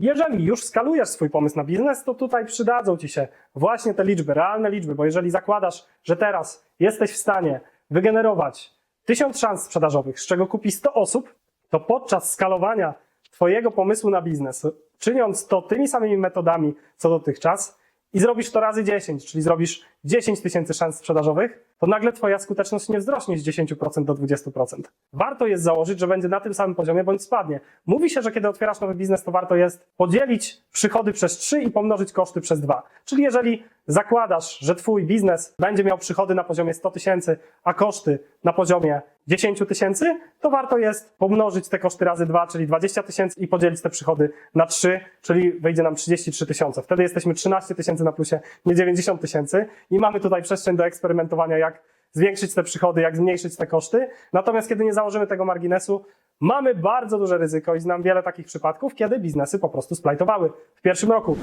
Jeżeli już skalujesz swój pomysł na biznes, to tutaj przydadzą Ci się właśnie te liczby, realne liczby, bo jeżeli zakładasz, że teraz jesteś w stanie wygenerować 1000 szans sprzedażowych, z czego kupi 100 osób, to podczas skalowania Twojego pomysłu na biznes, czyniąc to tymi samymi metodami co dotychczas i zrobisz to razy 10, czyli zrobisz 10 tysięcy szans sprzedażowych, to nagle Twoja skuteczność nie wzrośnie z 10% do 20%. Warto jest założyć, że będzie na tym samym poziomie bądź spadnie. Mówi się, że kiedy otwierasz nowy biznes, to warto jest podzielić przychody przez 3 i pomnożyć koszty przez 2. Czyli jeżeli zakładasz, że Twój biznes będzie miał przychody na poziomie 100 tysięcy, a koszty na poziomie 10 tysięcy, to warto jest pomnożyć te koszty razy 2, czyli 20 tysięcy i podzielić te przychody na 3, czyli wyjdzie nam 33 tysiące. Wtedy jesteśmy 13 tysięcy na plusie, nie 90 tysięcy i mamy tutaj przestrzeń do eksperymentowania, jak zwiększyć te przychody, jak zmniejszyć te koszty. Natomiast kiedy nie założymy tego marginesu, mamy bardzo duże ryzyko i znam wiele takich przypadków, kiedy biznesy po prostu splajtowały w pierwszym roku.